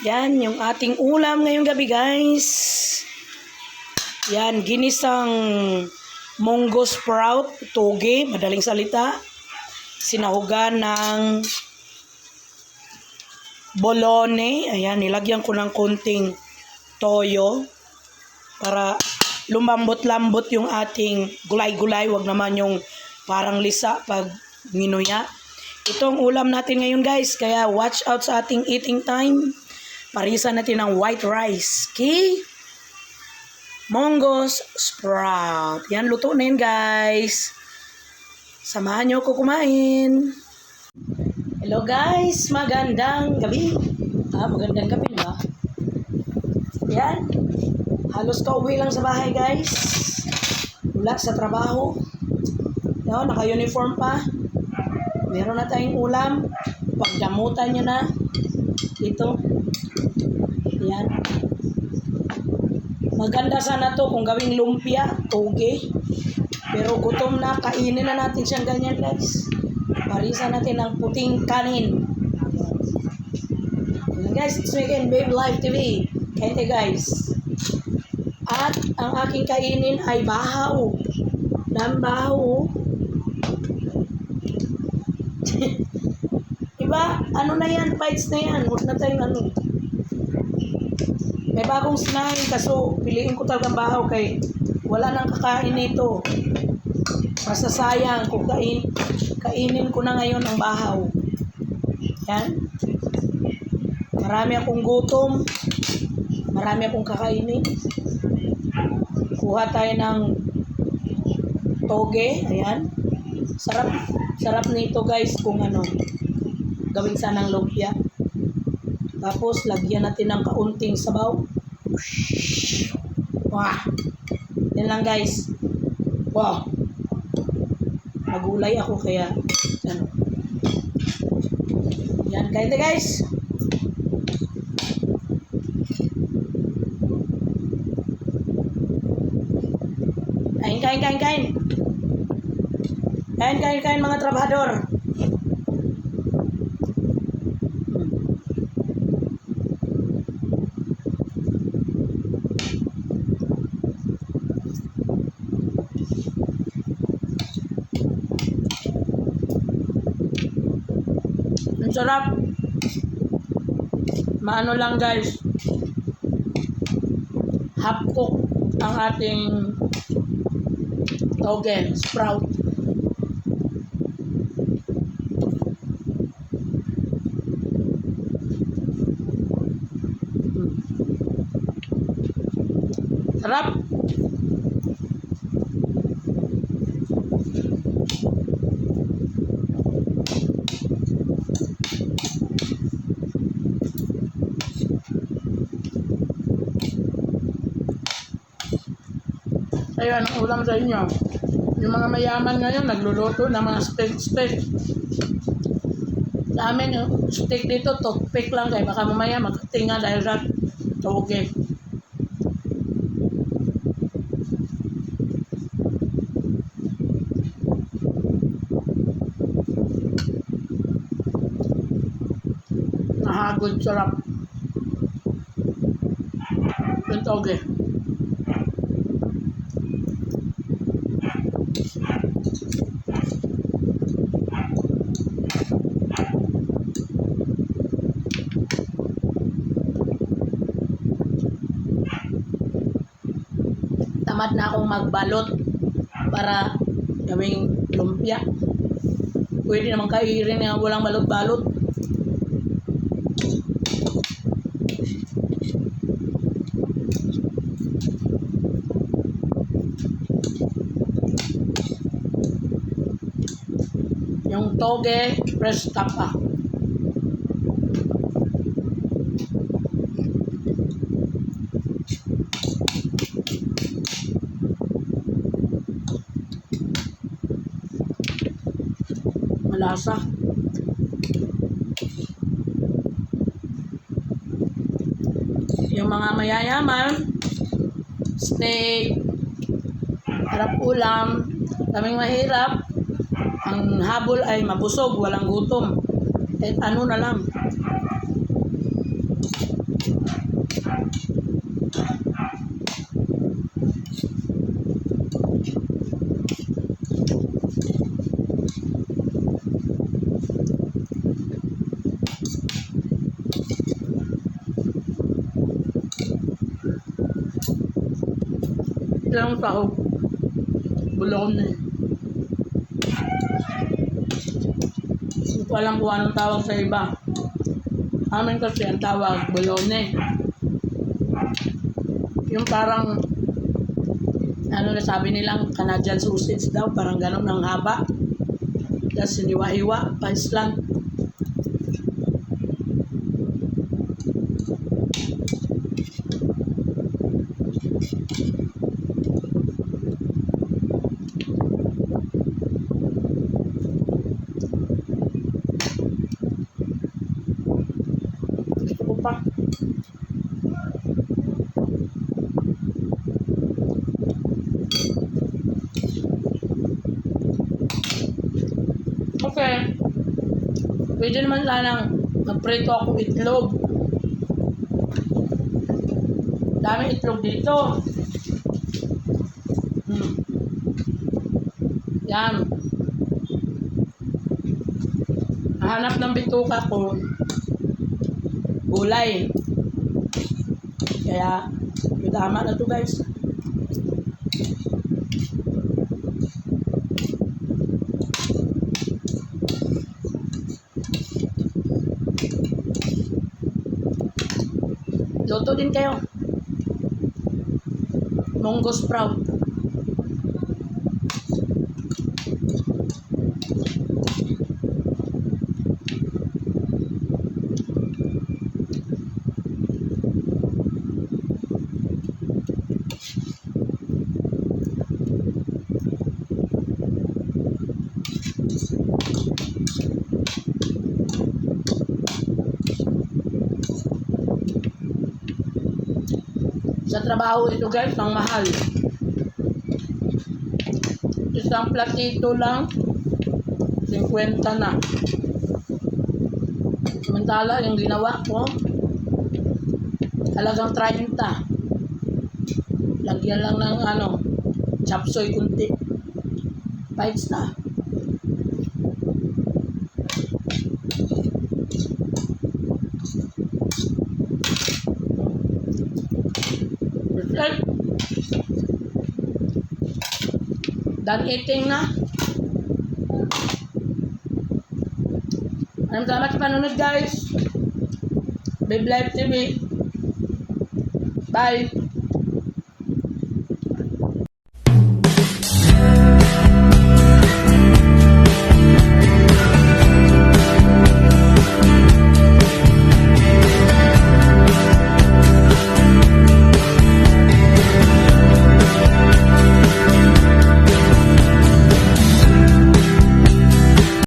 Yan, yung ating ulam ngayong gabi, guys. Yan, ginisang munggo sprout, toge, madaling salita. Sinahugan ng bolone. Ayan, nilagyan ko ng konting toyo para lumambot-lambot yung ating gulay-gulay. Wag naman yung parang lisa pag minuya. Ito ang ulam natin ngayon guys. Kaya watch out sa ating eating time. Parisa natin ng white rice. Okay? Mongos sprout. Yan, luto na yan guys. Samahan nyo ko kumain. Hello guys, magandang gabi. Ah, magandang gabi ba? Yan. Halos kauwi lang sa bahay guys. Wala sa trabaho. Yan, naka-uniform pa. Meron na tayong ulam. Pagdamutan nyo na. Ito. Yan. Maganda sana to kung gawing lumpia, toge. Pero gutom na, kainin na natin siyang ganyan guys. Parisa natin ng puting kanin. Ayan, guys, it's me again, Babe Live TV. Kente guys. At ang aking kainin ay bahaw. Dam bahaw. Diba? Ano na yan? Bites na yan. Huwag na tayong ano. May bagong snack kaso piliin ko talagang bahaw kay wala nang kakain nito. Masasayang kung kain, kainin ko na ngayon ang bahaw. Yan. Marami akong gutom. Marami akong kakainin. Kuha tayo ng toge. Ayan. Sarap. Sarap nito guys kung ano. Gawin sanang lumpia. Tapos, lagyan natin ng kaunting sabaw. Wah! Yan lang guys. Wow! Nagulay ako kaya, ano. Yan, kain na guys. Kain, kain, kain, kain. Kain, kain, kain mga trabahador. Sarap. Maano lang guys. Half cook ang ating toge, sprout. Sarap. Ayun, ang ulam sa inyo. Yung mga mayaman ngayon, nagluluto ng mga steak-steak. Sa amin, yung steak dito, toothpick lang kaya baka mamaya magtinga dahil sa toge. Nahagod sarap. Yung toge. Tamad na akong magbalot para gawing lumpia. Pwede naman kairin na walang balot-balot. Yung toge, fresh tapa. Malasa. Yung mga mayayaman, steak, harap ulam, kaming mahirap, ang habol ay mabusog, walang gutom. Eh, ano na lang. Ilang sahog. Bulon na eh. Ko alam kung anong tawag sa iba. Amin kasi ang tawag, bolone. Yung parang, ano na sabi nilang Canadian sausage daw, parang ganun ng haba. Tapos siniwa-hiwa, pais Okay. Pwede naman sanang magprito ako itlog. Dami itlog dito. Hmm. Yan. Hanap ng bituka ko. Gulay. Kaya, tama na to guys. Luto din kayo. Munggo sprout. Sa trabaho ito guys, ang mahal. Isang platito lang, 50 na. Samantala, yung ginawa ko, talagang 30. Lagyan lang ng ano, chapsoy kunti. Bites na. Done eating na. Maraming salamat sa panunod guys. Babe Live TV. Bye.